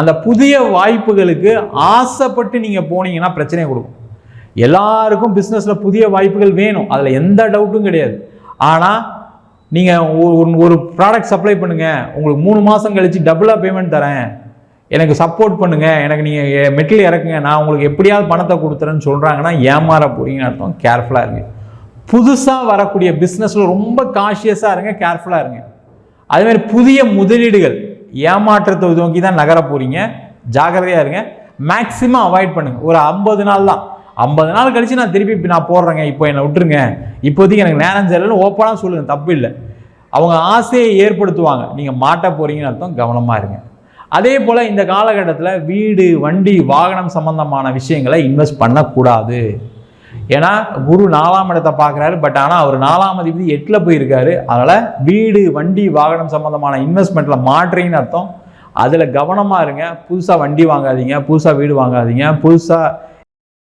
அந்த புதிய வாய்ப்புகளுக்கு ஆசைப்பட்டு நீங்கள் போனீங்கன்னா பிரச்சனையை கொடுக்கும். எல்லாருக்கும் பிஸ்னஸில் புதிய வாய்ப்புகள் வேணும். அதில் எந்த டவுட்டும் கிடையாது. ஆனால் நீங்கள் ஒரு ஒரு ப்ராடக்ட் சப்ளை பண்ணுங்கள் உங்களுக்கு மூணு மாதம் கழித்து டபுளாக பேமெண்ட் தரேன். எனக்கு சப்போர்ட் பண்ணுங்கள் எனக்கு நீங்கள் மெட்டீரியல் இறக்குங்க. நான் உங்களுக்கு எப்படியாவது பணத்தை கொடுத்துறேன்னு சொல்கிறாங்கன்னா ஏமாற போகிறீங்கன்னு அர்த்தம். கேர்ஃபுல்லாக இருங்க. புதுசாக வரக்கூடிய பிஸ்னஸில் ரொம்ப காஷியஸாக இருங்க. கேர்ஃபுல்லாக இருங்க. அதேமாதிரி புதிய முதலீடுகள். ஏமாற்றத்தை நோக்கி தான் நகர போகிறீங்க ஜாக்கிரதையாக இருங்க. மேக்ஸிமம் அவாய்ட் பண்ணுங்கள் ஒரு ஐம்பது நாள் தான். ஐம்பது நாள் கழித்து நான் திருப்பி இப்போ நான் போடுறேங்க. இப்போ என்னை விட்டுருங்க. இப்போதைக்கு எனக்கு நேரம் சரியில்லைன்னு ஓப்பனாக சொல்லுங்கள் தப்பு இல்லை. அவங்க ஆசையை ஏற்படுத்துவாங்க. நீங்கள் மாட்ட போகிறீங்கன்னு அர்த்தம். கவனமாக இருங்க. அதே போல் இந்த காலகட்டத்தில் வீடு வண்டி வாகனம் சம்பந்தமான விஷயங்களை இன்வெஸ்ட் பண்ணக்கூடாது. ஏன்னா குரு நாலாம் இடத்தை பார்க்குறாரு பட் ஆனால் அவர் நாலாம் அதிபதி எட்டில் போயிருக்காரு. அதனால் வீடு வண்டி வாகனம் சம்மந்தமான இன்வெஸ்ட்மெண்ட்டில் மாற்றீங்கன்னு அர்த்தம். அதில் கவனமாக இருங்க. புதுசாக வண்டி வாங்காதீங்க புதுசாக வீடு வாங்காதீங்க புதுசாக